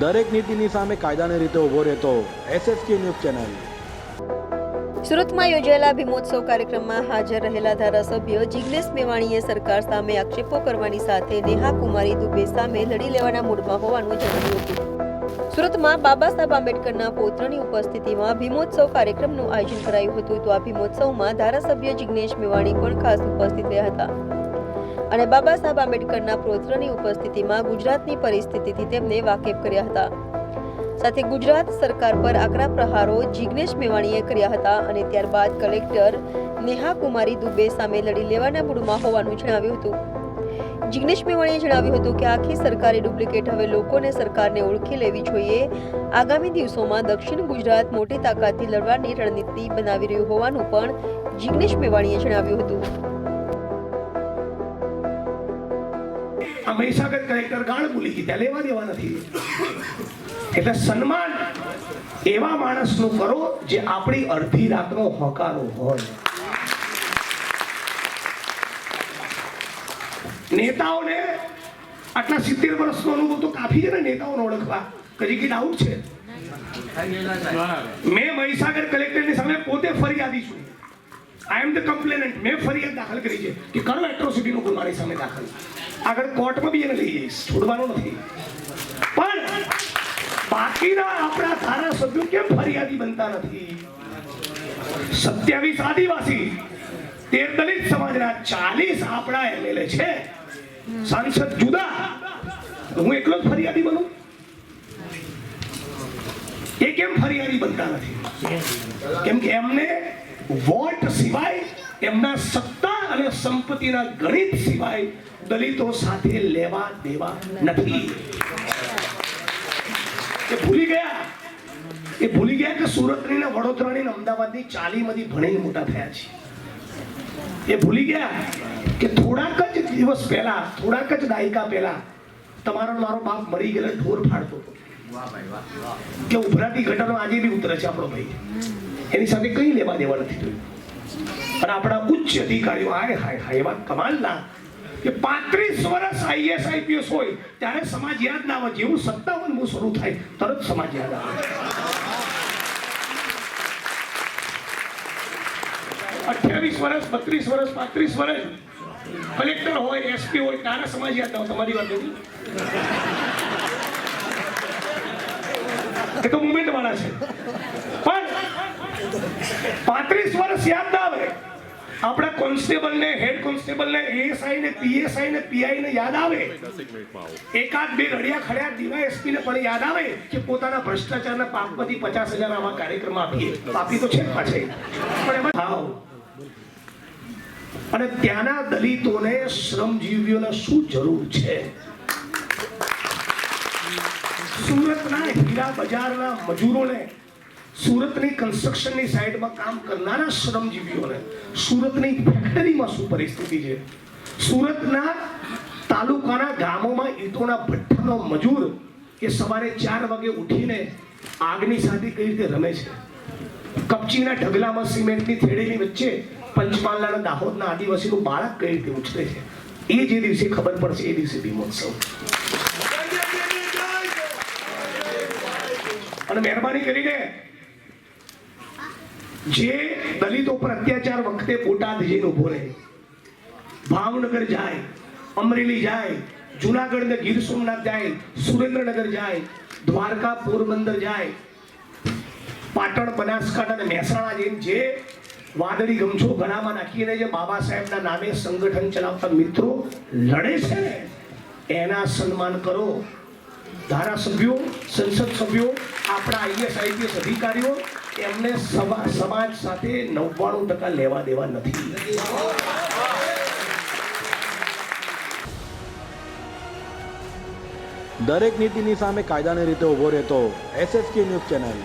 દરેક નીતિની સામે કાયદાની રીતે ઊભો રહેતો એસએસકે ન્યૂઝ ચેનલ. સુરતમાં યોજાયેલા ભીમોત્સવ કાર્યક્રમમાં હાજર રહેલા ધારાસભ્ય જિગ્નેશ મેવાણીએ સરકાર સામે આક્ષેપો કરવાની સાથે નેહા કુમારી દુબે સામે લડી લેવાના મૂડમાં હોવાનું જણાવ્યું હતું. સુરતમાં બાબા સાહેબ આંબેડકરના પૌત્રની ઉપસ્થિતિમાં ભીમોત્સવ કાર્યક્રમનું આયોજન કરાયું હતું. તો આ ભીમોત્સવમાં ધારાસભ્ય જિગ્નેશ મેવાણી પણ ખાસ ઉપસ્થિત રહ્યા હતા. અને બાબા સાહેબ આંબેડકરના પૌત્રની ઉપસ્થિતિમાં ગુજરાતની પરિસ્થિતિથી તેમને વાકેફ કર્યા હતા. સાથે ગુજરાત સરકાર પર આકરા પ્રહારો જિગ્નેશ મેવાણીએ કર્યા હતા અને ત્યારબાદ કલેક્ટર નેહા કુમારી દુબે સામે લડી લેવાના મૂડમાં હોવાનું જણાવ્યું હતું. જિગ્નેશ મેવાણીએ જણાવ્યું હતું કે આખી સરકારી ડુપ્લિકેટ હવે લોકોને સરકારને ઓળખી લેવી જોઈએ. આગામી દિવસોમાં દક્ષિણ ગુજરાત મોટી તાકાતથી લડવાની રણનીતિ બનાવી રહ્યું હોવાનું પણ જિગ્નેશ મેવાણીએ જણાવ્યું હતું. આ મહીસાગર કલેક્ટર ગાળ બોલી ગઈ ત્યાં લેવા દેવા નથી. એટલે સન્માન એવા માણસનું કરો જે આપણી અડધી રાતનો હોકારો હોય. નેતાઓને આટલા સિત્તેર વર્ષનો અનુભવ તો કાફી છે ને નેતાઓને ઓળખવા. કજી કે ડાઉટ છે? મેં મહીસાગર કલેક્ટરની સામે પોતે ફરિયાદી છું. આઈ એમ ધ કમ્પ્લેનન્ટ મેં ફરિયાદ દાખલ કરી છે કે કરો એટ્રોસિટીનો ગુનો મારી સામે દાખલ. આગળ કોર્ટમાં બી એને લઈ જઈશ. છોડવાનું નથી. પણ બાકીના આપણા સારા સભ્યો કેમ ફરિયાદી બનતા નથી? સત્યાવીસ આદિવાસી, તેર દલિત સમાજના ચાલીસ આપણા એમએલએ છે. સાંસદ જુદા. હું એકલો જ ફરિયાદી બનું? એ કેમ ફરિયાદી બનતા નથી? કેમ કે એમને વોટ સિવાય એમના સત્તા અને સંપત્તિના ગણિત સિવાય દલિતો સાથે લેવા દેવા નથી. એ ભૂલી ગયા? એ ભૂલી ગયા કે સુરતની ને વડોદરાની ને અમદાવાદની ચાલીમાંથી ભણીને મોટા થયા છે? એ ભૂલી ગયા કે થોડાક જ દિવસ પહેલા, થોડાક જ દાયકા પહેલા તમારો મારો બાપ મરી ગયેલો, ઢોર ફાડતો હતો. કે ઉભરાતી ઘટનો આજે બી ઉતરે છે આપણો ભાઈ. એની સાથે કંઈ લેવા દેવા નથી થયું. અને આપણા ઉચ્ચ અધિકારીઓ, હાય હાય હાય, એવા કમાલના કે પાંત્રીસ વર્ષ આઈએસ આઈપીએસ હોય, ત્યારે સમાજ યાદ ના આવે, જેવું સત્તાવનમું શરૂ થાય, તરત સમાજ યાદ આવે. અઠ્યાવીસ વર્ષ, બત્રીસ વર્ષ, પાંત્રીસ વર્ષ, કલેક્ટર હોય એસપી હોય તારા સમાજ યાદ આવે, તમારી વાત નથી? એ તો મુમેન્ટ વાળા છે. પણ પાંત્રીસ વર્ષ યાદ ના આવે. આપણા કોન્સ્ટેબલ ને હેડ કોન્સ્ટેબલ ને એએસઆઈ ને પીએસઆઈ ને પીઆઈ ને યાદ આવે. એકાદ બે રડિયા ખડ્યા ડીવાયએસપી ને પણ યાદ આવે કે પોતાના ભ્રષ્ટાચારના પાપમાંથી પચાસ હજાર આવા કાર્યક્રમ આપીએ. પાપી તો છે જ પાછળ. પણ એમાં થાવ. અને ત્યાંના દલિતોને શ્રમજીવીઓને શું જરૂર છે? સુરતના હીરા બજારના મજૂરોને સુરતની કન્સ્ટ્રક્શનની સાઇડમાં કામ કરનારા શ્રમજીવીઓને સુરતની ફેક્ટરીમાં શું પરિસ્થિતિ છે? સુરતના તાલુકાના ગામોમાં ઈટોના ભઠ્ઠાનો મજૂર એ સવારે ચાર વાગે ઉઠીને આગની સાથે કઈ રીતે રમે છે? કપચીના ઢગલામાં સિમેન્ટની થેડેલી વચ્ચે પંચમહાલના દાહોદના આદિવાસીનું બાળક કઈ રીતે ઉછરે છે? એ જે દિવસે ખબર પડશે, એ દિવસે ભીમોત્સવ અને મહેરબાની કરીને જે દલિતો પર અત્યાચાર વખતે બોટાદ જઈને ઊભો રહે. ભાવનગર જાય, અમરેલી જાય જુનાગઢ ને ગીર સોમનાથ જાય, સુરેન્દ્રનગર જાય, દ્વારકા પોરબંદર જાય, પાટણ, બનાસકાંઠા અને મહેસાણા જઈને જે વાદળી ગમછો ગળામાં નાખીને જે બાબા સાહેબના નામે સંગઠન ચલાવતા મિત્રો લડે છે ને, એના સન્માન કરો. ધારાસભ્યો, સંસદ સભ્યો, આપણા આઈએસ, આઈપીએસ અધિકારીઓ, એમને સમાજ સાથે નવ્વાણું ટકા લેવા દેવા નથી. દરેક નીતિની સામે કાયદાની રીતે ઊભો રહેતો એસએસકે ન્યૂઝ ચેનલ